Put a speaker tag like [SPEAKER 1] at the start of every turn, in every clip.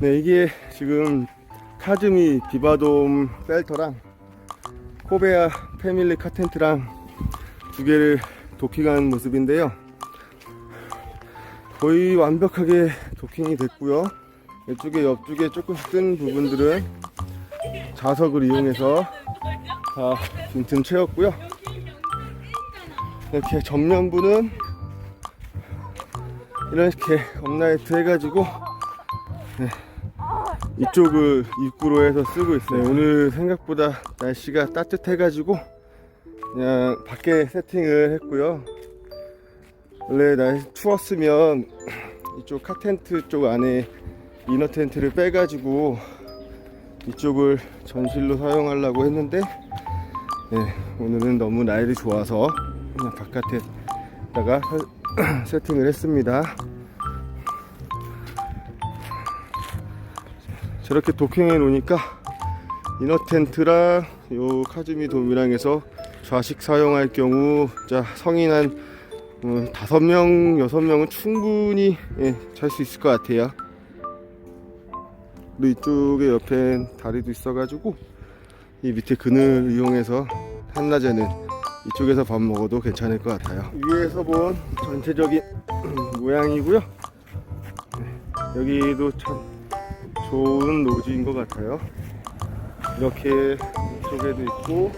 [SPEAKER 1] 네, 이게 지금 카즈미 비바돔 펠터랑 코베아 패밀리 카텐트랑 두 개를 도킹한 모습인데요. 거의 완벽하게 도킹이 됐고요. 이쪽에 옆쪽에 조금씩 뜬 부분들은 자석을 이용해서 다 빈틈 채웠고요. 이렇게 전면부는 이렇게 업라이트 해가지고 네, 이쪽을 입구로 해서 쓰고 있어요. 네, 오늘 생각보다 날씨가 따뜻해가지고 그냥 밖에 세팅을 했고요. 원래 날씨 추웠으면 이쪽 카텐트 쪽 안에 이너 텐트를 빼가지고 이쪽을 전실로 사용하려고 했는데 네, 오늘은 너무 날이 좋아서 그냥 바깥에다가 서- 세팅을 했습니다. 저렇게 도킹해 놓으니까 이너 텐트랑 요 카즈미 해서 좌식 사용할 경우 자 성인 한 어, 다섯 명 여섯 명은 충분히 예, 잘 수 있을 것 같아요. 그리고 이쪽에 옆엔 다리도 있어가지고 이 밑에 그늘 이용해서 한낮에는 이쪽에서 밥 먹어도 괜찮을 것 같아요. 위에서 본 전체적인 모양이고요. 네, 여기도 참 좋은 노지인 것 같아요. 이렇게 이쪽에도 있고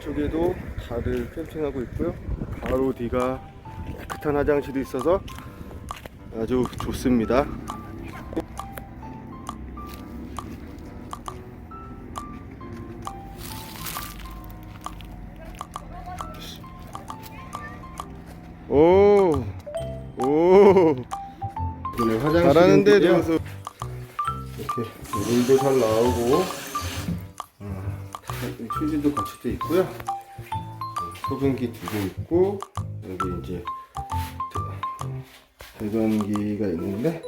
[SPEAKER 1] 저쪽에도 다들 캠핑하고 있고요. 바로 뒤가 깨끗한 화장실이 있어서 아주 좋습니다. 오, 오,
[SPEAKER 2] 네, 화장실
[SPEAKER 1] 잘하는데 이렇게 물도 잘 나오고 어, 휴지도 같이 돼 있고요. 소변기 두 개 있고 여기 이제 대- 대변기가 있는데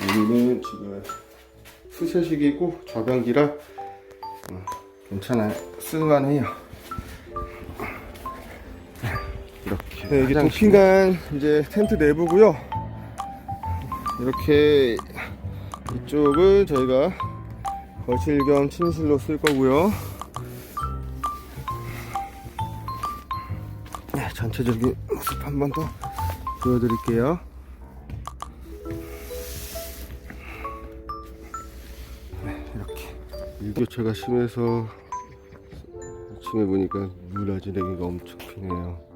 [SPEAKER 1] 여기는 지금 수세식이고 좌변기라 어, 괜찮아요. 쓸만해요. 이렇게 네, 이게 도킹간 이제 텐트 내부고요. 이렇게 이쪽을 저희가 거실 겸 침실로 쓸 거고요. 네, 전체적인 모습 한 번 더 보여드릴게요. 네, 이렇게 일교차가 심해서 아침에 보니까 물 아지르기가 엄청 피네요.